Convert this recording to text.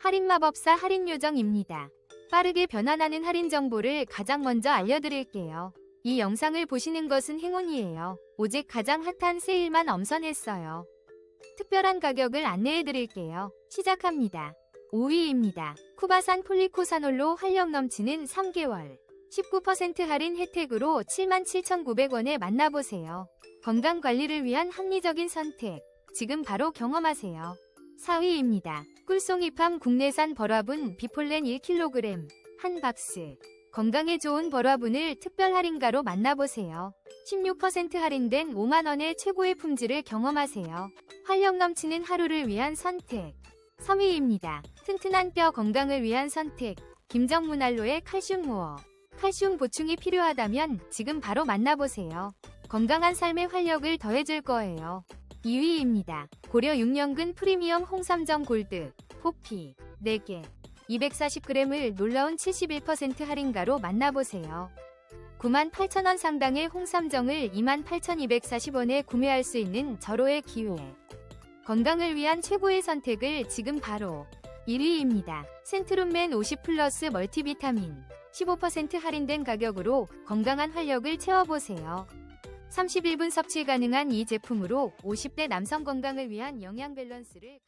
할인마법사 할인요정입니다. 빠르게 변환하는 할인 정보를 가장 먼저 알려드릴게요. 이 영상을 보시는 것은 행운이에요. 오직 가장 핫한 세일만 엄선했어요. 특별한 가격을 안내해드릴게요. 시작합니다. 5위입니다. 쿠바산 폴리코사놀로 활력 넘치는 3개월. 19% 할인 혜택으로 77,900원에 만나보세요. 건강 관리를 위한 합리적인 선택. 지금 바로 경험하세요. 4위입니다. 꿀송이팜 국내산 버라분 비폴렌 1kg 한 박스. 건강에 좋은 버라분을 특별 할인가로 만나보세요. 16% 할인된 5만원의 최고의 품질을 경험하세요. 활력 넘치는 하루를 위한 선택. 3위입니다. 튼튼한 뼈 건강을 위한 선택. 김정문 알로의 칼슘 모어. 칼슘 보충이 필요하다면 지금 바로 만나보세요. 건강한 삶의 활력을 더해줄 거예요. 2위입니다. 고려 6년근 프리미엄 홍삼정 골드, 포피, 4개, 240g을 놀라운 71% 할인가로 만나보세요. 98,000원 상당의 홍삼정을 28,240원에 구매할 수 있는 절호의 기회. 건강을 위한 최고의 선택을 지금 바로 1위입니다. 센트룸맨 50 플러스 멀티비타민 15% 할인된 가격으로 건강한 활력을 채워보세요. 31분 섭취 가능한 이 제품으로 50대 남성 건강을 위한 영양 밸런스를